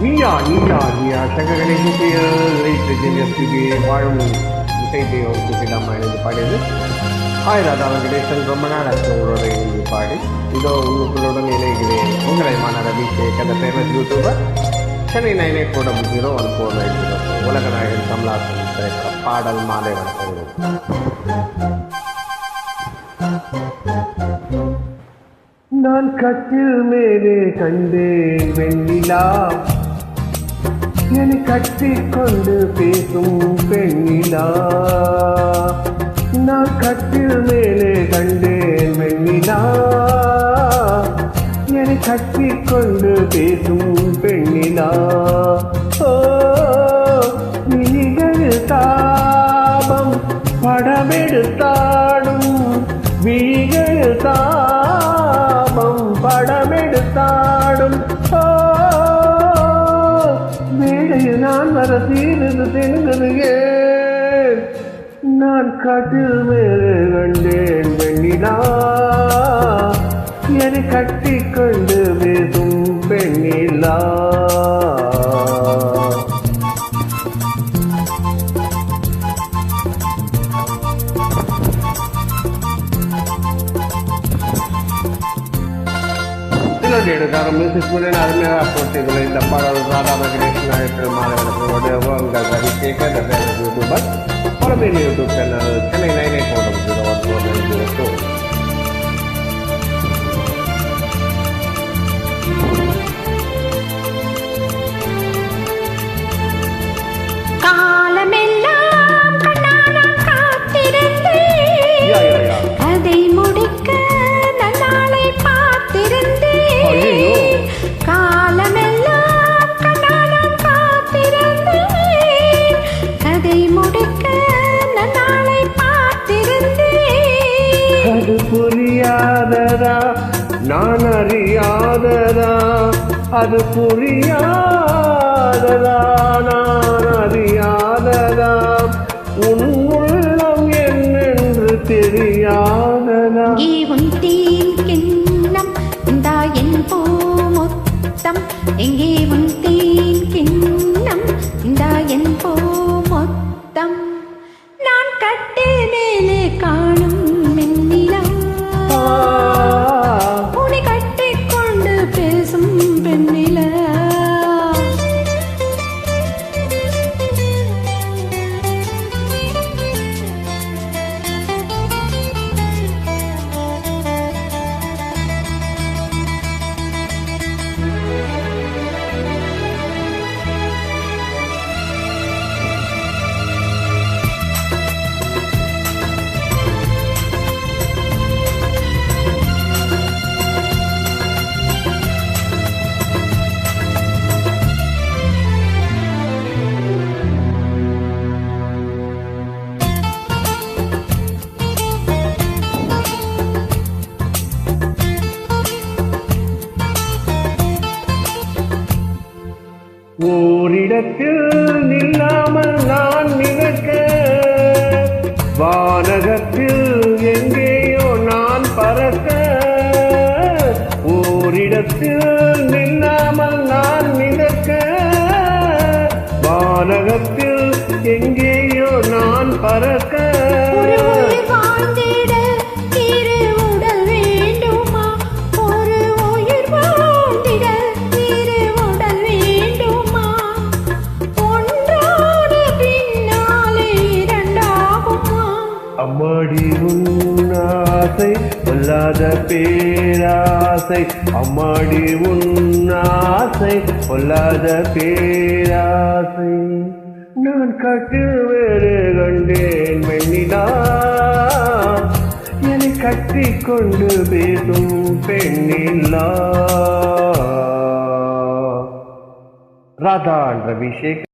நீயா நீயா நீயா சங்ககனை கூப்பிய வாழும் இசை தெய்வம் கூப்பிடாம எழுதி பாடியது ஹாய் ராதா வெங்கடேசன் ரொம்ப நாள் ஆச்சு உங்களோட எழுதி பாடி இதோ உங்களுடன் இணைகிறேன் உங்களை மான ரவி அந்த ஃபேமஸ் யூடியூபர் சென்னை நைனே கூட zero one four nine zero உலக நாயகன் கமலாசன் திரைப்பட பாடல் மாலை வணக்கம் நான் கட்டில் மேலே கண்டேன் வெண்ணிலா என்னை கட்டிக்கொண்டு பேசும் பெண்ணிலா. நான் கட்டில் மேலே கண்டேன் வெண்ணிலா என்னை கட்டிக்கொண்டு பேசும் பெண்ணிலா. ஓ விழிகள் தாபம் படமெடுத்தாடும் விழிகள் தாபம் படமெடுத்தாடும் ஓ மேடையில் நான் வர நான் காட்டில் மேலே கண்டேன் வெண்ணிலா. என்னை கட்டிக்கொண்டு பேசும் பெண்ணிலா. ಲೇಟ್ ಪ್ರಾರಂಭಿಸಿ ಸುಮ್ಮನೆ ಅದನ್ನೇ ಅಪ್ಲೋಡ್ ಇದ್ದಿಲ್ಲ ದಪ್ಪ ರಾಧಾ ವೆಂಕಟೇಶ್ನ ಹೆಸರು ಮಾಡಿದ್ರೆ Shekhar YouTuber ಹೊರಮೇಲೆ YouTube channel Chennai nine eight one zero one zero அறியாததா நான் அறியாததா? அது புரியாததா? நான் அறியாததா? உன் உள்ளம் என்னென்று தெரியாததா? ஓரிடத்தில் நில்லாமல் நான் நினைக்க வானகத்தில் எங்கேயோ நான் பறக்க ஓரிடத்தில் நில்லாமல் நான் நினைக்க வானகத்தில் எங்கேயோ நான் பறக்க. அம்மாடி உன்னாசை கொல்லாத பேராசை. அம்மாடி உன்னாசை கொல்லாத பேராசை. நான் கட்டு வேறு கண்டேன் வெண்ணிலா. என்னை கட்டி கொண்டு பேசும் பெண்ணில்லா ராதா என்ற விஷயம்